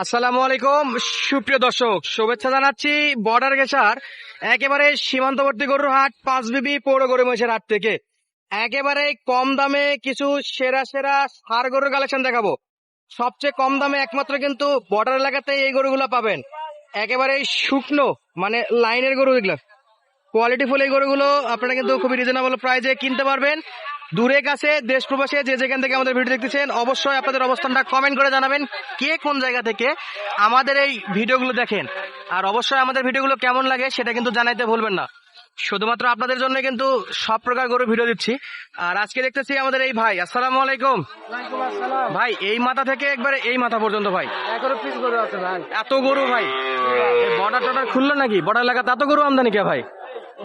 আসসালামু আলাইকুম। সুপ্রিয় দর্শক, শুভেচ্ছা জানাচ্ছি বর্ডার গেছার একেবারে সীমান্তবর্তী গরুর হাট পাঁচ বিবি পৌর গরু মহিষের হাট থেকে। একেবারে কম দামে কিছু সেরা সেরা সার গরুর কালেকশন দেখাবো। সবচেয়ে কম দামে একমাত্র কিন্তু বর্ডার এলাকাতে এই গরুগুলো পাবেন। একেবারে শুকনো মানে লাইনের গরু এগুলো। কোয়ালিটিফুল এই গরুগুলো আপনারা কিন্তু খুবই রিজনেবল প্রাইজে কিনতে পারবেন। দূরে কাছে দেশ প্রবাসে যে যেখান থেকে আমাদের ভিডিও দেখতেছেন অবশ্যই আপনাদের অবস্থানটা কমেন্ট করে জানাবেন কে কোন জায়গা থেকে আমাদের এই ভিডিওগুলো দেখেন। আর অবশ্যই আমাদের ভিডিওগুলো কেমন লাগে সেটা কিন্তু জানাইতে ভুলবেন না। শুধুমাত্র আপনাদের জন্য কিন্তু সব প্রকার গরু ভিডিও দিচ্ছি। আর আজকে দেখতেছি আমাদের এই ভাই আসসালামু আলাইকুম। ভাই এই মাথা থেকে একবারে এই মাথা পর্যন্ত ভাই। এত গরু ভাই। বর্ডার টর্ডার খুললো নাকি? বর্ডার এলাকাতে এত গরু আমদানি কে ভাই?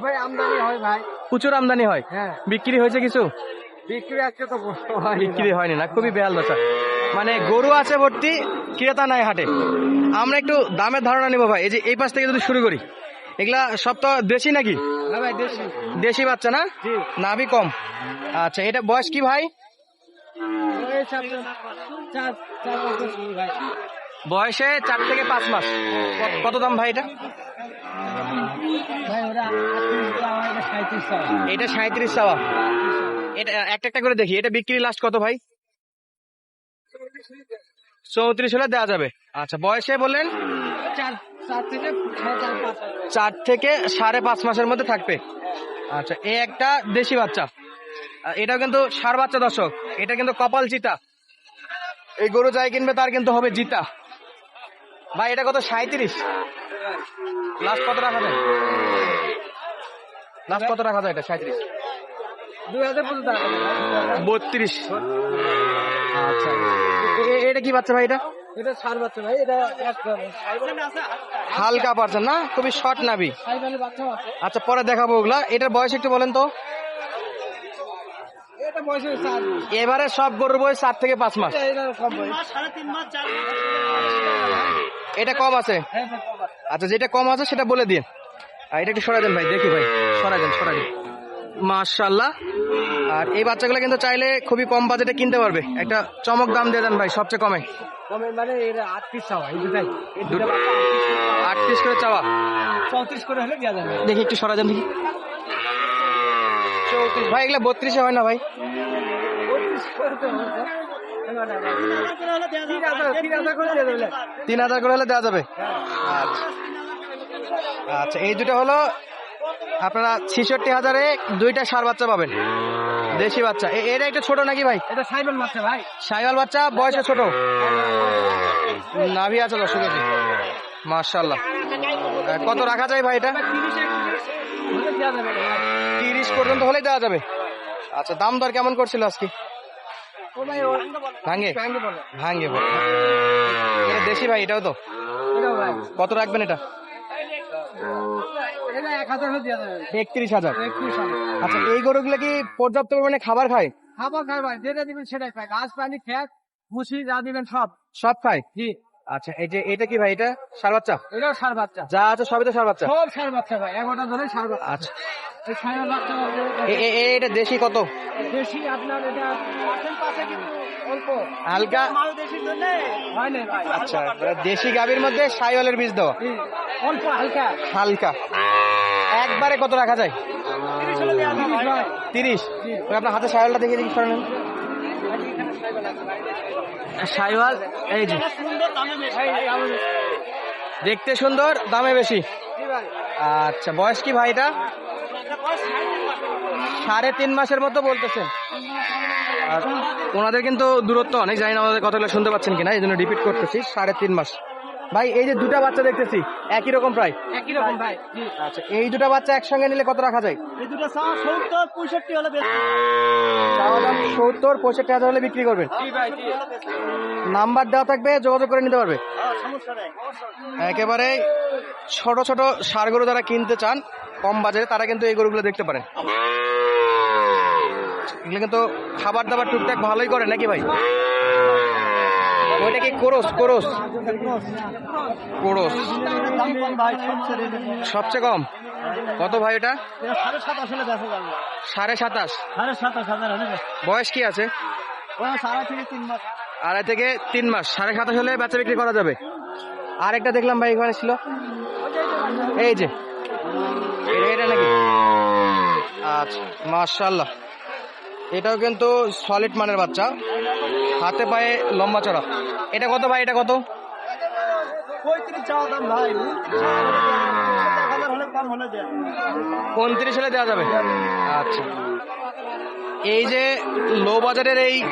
ভাই আমদানি হয় ভাই। প্রচুর আমদানি হয়। হ্যাঁ। বিক্রি হয়েছে কিছু? বিক্রি আজকে তো হয় বিক্রি হয়নি না খুবই বেহাল দশা। মানে গরু আছে ভর্তি ক্রেতা নাই হাটে। আমরা একটু দামের ধারণা নিব ভাই এই যে এই পাশ থেকে যদি শুরু করি। এগুলা সব তো দেশি নাকি? দেশি। বাচ্চা না? নাভি কম। আচ্ছা এটা বয়স কি ভাই? বয়সে চার থেকে পাঁচ মাস। কত দাম ভাই এটা? এটা। এটা সাঁত্রিশ চাওয়া। এটা একটা একটা করে দেখি। এটা বিক্রি লাস্ট কত ভাই? চৌত্রিশ হলে দেওয়া যাবে। আচ্ছা বয়সে বললেন? চার থেকে সাড়ে পাঁচ মাসের মধ্যে থাকবে। আচ্ছা এ একটা দেশি বাচ্চা। এটাও কিন্তু সার বাচ্চা দর্শক। এটা কিন্তু কপাল চিতা। এই গরু যাই কিনবে তার কিন্তু হবে জিতা। ভাই এটা কত? সাঁত্রিশ লাস্ট কত রাখা যায়? লাস্ট কত রাখা যায় এটা? সাঁত্রিশ দুই হাজার পর্যন্ত টাকা। বত্রিশ। আচ্ছা। এটা কি বাচ্চা ভাই এটা? এটা সার বাচ্চা ভাই এটা হালকা পারছেন না? খুবই শর্ট নাবি সাইবালের বাচ্চা আছে আচ্ছা পরে দেখাবো ওগুলা। এটার বয়স একটু বলেন তো। এবারে সব গরুর বয়স চার থেকে পাঁচ মাস। এটা আছে? হ্যাঁ কম আছে। আচ্ছা যেটা কম আছে সেটা বলে দিন। আর এটা একটু সরাই দেন ভাই দেখি ভাই। সরাই দেন সরাই দেন। মাশাল্লাহ আর এই বাচ্চাগুলো কিন্তু চাইলে খুবই কম বাজেটে কিনতে পারবে। একটা চমক দাম দিয়ে দেন ভাই সবচেয়ে কমে। কমে মানে আট পিস চাওয়া এই দুটাই। এই দুটা দুটো- বাচ্চা আট পিস করে চাওয়া। চৌত্রিশ করে হলে দেওয়া যাবে। দেখি একটু দেন দেখি। চৌত্রিশ। ভাই এগুলো বত্রিশে হয় না ভাই। তিন হাজার করে তিন হাজার করে হলে দেওয়া যাবে। আচ্ছা। আচ্ছা এই দুটো হলো আপনারা ছিষট্টি হাজারে দুইটা সার বাচ্চা পাবেন। দেশি বাচ্চা। এটা একটু ছোট নাকি ভাই? এটা সাইবেল বাচ্চা ভাই। সাইওয়াল বাচ্চা বয়সে ছোট। নাভি আছে দর্শক মার্শাল্লাহ কত রাখা যায় ভাই এটা। তিরিশ পর্যন্ত হলেই দেওয়া যাবে। আচ্ছা দাম দর কেমন করছিল আজকে? ভাঙে? ভাঙে দেশি ভাই এটাও তো? কত রাখবেন এটা এটা এক হাজার হলে দেওয়া যাবে একত্রিশ হাজার। আচ্ছা এই গরুগুলো কি পর্যাপ্ত পরিমাণে খাবার খায়? খাবার খাই ভাই যেটা দিবেন সেটাই খাই ঘাস পানি খ্যাত ভুসি যা দিবেন সব। সব খায়? জি। আচ্ছা এই যে এটা কি ভাই এটা সার বাচ্চা? এটাও সার বাচ্চা। যা আছে সবই তো সার বাচ্চা? সব সার বাচ্চা ভাই এগারোটা ধরে সার বাচ্চা। আচ্ছা। এটা দেশি কত? বেশি আপনার এটা পাশে কিন্তু হালকা। আচ্ছা দেশি গাভীর মধ্যে সাইওয়ালের বীজ দেওয়া অল্প হালকা। হালকা। একবারে কত রাখা যায়? তিরিশ আপনার হাতে সাইওয়ালটা দেখে সাইওয়াল? এই যে। এই আমাদের- দেখতে সুন্দর দামে বেশি। আচ্ছা বয়স কি ভাইটা সাড়ে তিন মাসের মতো বলতেছেন আর ওনাদের কিন্তু দূরত্ব অনেক জানি না আমাদের কথাগুলো শুনতে পাচ্ছেন কিনা এই জন্য রিপিট করতেছি সাড়ে তিন মাস। ভাই এই যে দুটা বাচ্চা দেখতেছি একই রকম প্রায়? একই রকম ভাই আচ্ছা এই দুটা বাচ্চা একসঙ্গে নিলে কত রাখা যায়? এই দুটো চা সত্তর পঁয়ষট্টি হলে সত্তর পঁয়ষট্টি হাজার হলে বিক্রি করবেন। জি ভাই জি। নাম্বার দেওয়া থাকবে যোগাযোগ করে নিতে পারবে। সমস্যা নেই। একেবারে ছোট ছোট সার গরু যারা কিনতে চান কম বাজারে তারা কিন্তু এই গরুগুলো দেখতে পারেন। এগুলো কিন্তু খাবার দাবার টুকটাক ভালোই করে, নাকি ভাই? ওইটা কি কোরস কোরস? কোরস। সবচেয়ে কম? কত ভাই এটা? সাড়ে সাতাশ। বয়স কি আছে? আড়াই থেকে তিন মাস। সাড়ে সাতাশ হলে বেচা বিক্রি করা যাবে। আরেকটা দেখলাম ভাই, এখানে ছিল। এই যে। এটা নাকি? আচ্ছা মার্শাল্লাহ এটাও কিন্তু সলিড মানের বাচ্চা। হাতে পায়ে লম্বা চড়া। এটা কত ভাই? এটা কত? পঁয়ত্রিশ হলে দেওয়া যাবে। আচ্ছা। এই যে লো বাজারের এই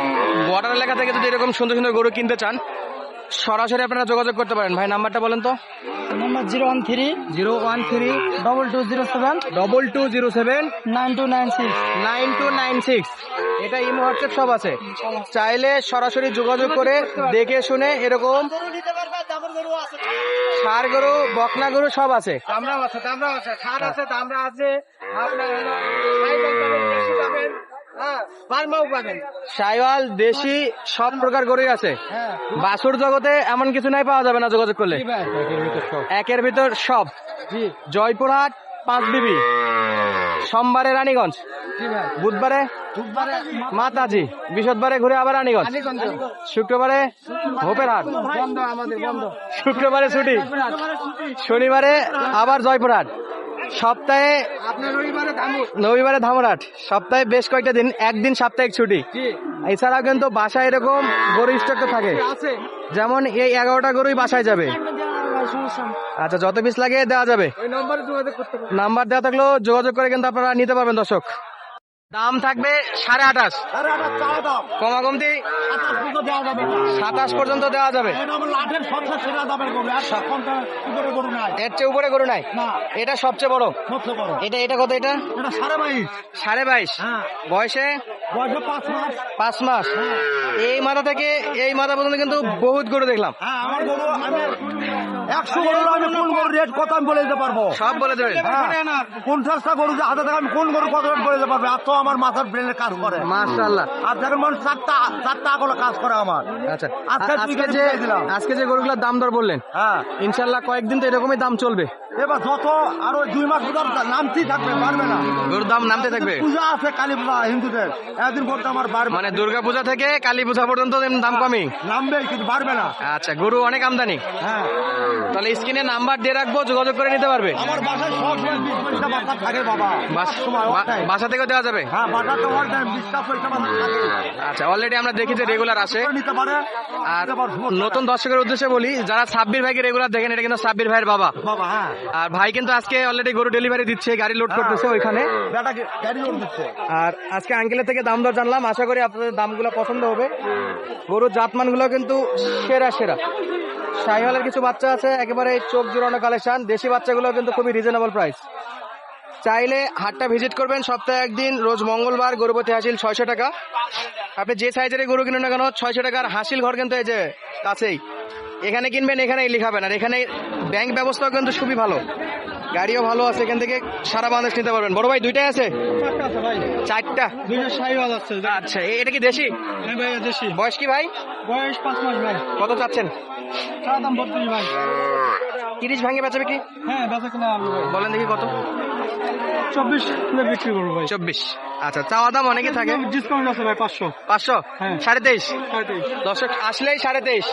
বর্ডার এলাকা থেকে যদি এরকম সুন্দর সুন্দর গরু কিনতে চান সরাসরি আপনারা যোগাযোগ করতে পারেন। ভাই নাম্বারটা বলেন তো। Number zero one three zero one three double two zero seven double two zero seven nine two nine six nine two nine six. এটা ইমো হোয়াটসঅ্যাপ সব আছে। চাইলে সরাসরি যোগাযোগ করে দেখে শুনে এরকম সার গরু বকনা গরু সব আছে। দামরাও আছে দামরাও আছে সার আছে দামরা আছে। আপনার সাইওয়াল দেশি সব প্রকার গরুই আছে। হ্যাঁ বাসুর জগতে এমন কিছু নাই পাওয়া যাবে না যোগাযোগ করলে। একের ভিতর সব। জয়পুরহাট পাঁচ বিবি সোমবারে রানীগঞ্জ। জি ভাই। বুধবারে বুধবারে মাতাজি। বৃহস্পতিবারে ঘুরে আবার রানীগঞ্জ। শুক্রবারে হোপেরহাট বন্ধ আমাদের বন্ধ। শুক্রবারে ছুটি। শনিবারে আবার জয়পুরহাট। সপ্তাহে রবিবারে ধামুর। ধামরাট। সপ্তাহে বেশ কয়েকটা দিন একদিন সাপ্তাহিক ছুটি। এছাড়াও কিন্তু বাসায় এরকম গরু স্টক থাকে। যেমন এই এগারোটা গরুই বাসায় যাবে। আচ্ছা যত পিস লাগে দেওয়া যাবে। নাম্বার দেওয়া থাকলেও যোগাযোগ করে কিন্তু আপনারা নিতে পারবেন দর্শক। দাম থাকবে সাড়ে আঠাশ। আরে আমার চাওয়া দাম। কমা কমতি আঠাশ মতো দেওয়া যাবে। না সাতাশ পর্যন্ত দেওয়া যাবে এর চেয়ে উপরে গরু নাই? এটা সবচেয়ে বড়। এটা এটা কত এটা? সাড়ে বাইশ। সাড়ে বাইশ। হ্যাঁ। বয়সে? পাঁচ মাস। হ্যাঁ। এই মাথা থেকে এই মাথা পর্যন্ত কিন্তু বহুত গরু দেখলাম। একশো গরু আমি কোন গরু রেট কত আমি বলে দিতে পারব? সব বলে দেবেন হ্যাঁ। পঞ্চাশটা গরু যে হাতে থাকে আমি কোন গরু কত রেট বলে দিতে পারব? আর তো আমার মাথার ব্রেনের কাজ করে। মাশাআল্লাহ। আর দেখেন মানুষ চারটা চারটা আগলে কাজ করে আমার। আচ্ছা। যে আজকে যে গরুগুলোর দাম দর বললেন হ্যাঁ। ইনশাল্লাহ কয়েকদিন তো এরকমই দাম চলবে। এবার যত আরও দুই মাস নামতেই থাকবে পারবে না। গরুর দাম নামতে থাকবে? পূজা আছে কালী পূজা হিন্দুদের। একদিন করতে আমার বাড়বে মানে দুর্গা পূজা থেকে কালী পূজা পর্যন্ত দাম কমই নামবে কিন্তু বাড়বে না। আচ্ছা গরু অনেক আমদানি। হ্যাঁ। তাহলে স্ক্রিনে নাম্বার দিয়ে রাখব যোগাযোগ করে নিতে পারবে? আমার বাসায় বিশ পয়সা বাচ্চা থাকে বাবা। বাস- বাসা থেকেও দেওয়া যাবে? হ্যাঁ ওয়ার টাইম বিশটা পয়সা আচ্ছা অলরেডি আমরা দেখি যে রেগুলার আসে। নিতে পারে। আর নতুন দর্শকের উদ্দেশ্যে বলি যারা সাব্বির ভাইকে রেগুলার দেখেন এটা কিন্তু সাব্বির ভাইয়ের বাবা। বাবা হ্যাঁ। আর ভাই কিন্তু আজকে অলরেডি গরু ডেলিভারি দিচ্ছে গাড়ি লোড করতেছে ওইখানে। আর আজকে আঙ্কেলের থেকে দাম দর জানলাম আশা করি আপনাদের দামগুলো পছন্দ হবে। গরুর জাতমানগুলো কিন্তু সেরা সেরা। শাহিওয়ালের কিছু বাচ্চা আছে একেবারে চোখ জোড়ানো কালেকশন দেশি বাচ্চাগুলো কিন্তু খুবই রিজনেবল প্রাইস চাইলে হাটটা ভিজিট করবেন সপ্তাহে একদিন রোজ মঙ্গলবার গরুপতি হাসিল ছয়শো টাকা। আপনি যে সাইজের গরু কিনুন না কেন ছয়শো টাকার হাসিল ঘর কিন্তু এই যে কাছেই। এখানে কিনবেন এখানেই লিখাবেন আর এখানে ব্যাংক ব্যবস্থাও কিন্তু খুবই ভালো। গাড়িও ভালো আছে এখান থেকে সারা বাংলাদেশ নিতে পারবেন। বড় ভাই দুইটাই আছে? ভাই চারটা আচ্ছা এটা কি দেশি? দেশি। বয়স কি ভাই? বয়স পাঁচ মাস ভাই। কত চাচ্ছেন? তিরিশ ভাঙে বেচাবে কি? হ্যাঁ বেচা বলেন দেখি কত। চব্বিশ বিক্রি করব ভাই। চব্বিশ। আচ্ছা চাওয়া দাম অনেকে থাকে। ডিসকাউন্ট আছে ভাই পাঁচশো। পাঁচশো? হ্যাঁ। সাড়ে তেইশ? সাড়ে তেইশ। দর্শক আসলেই সাড়ে তেইশ।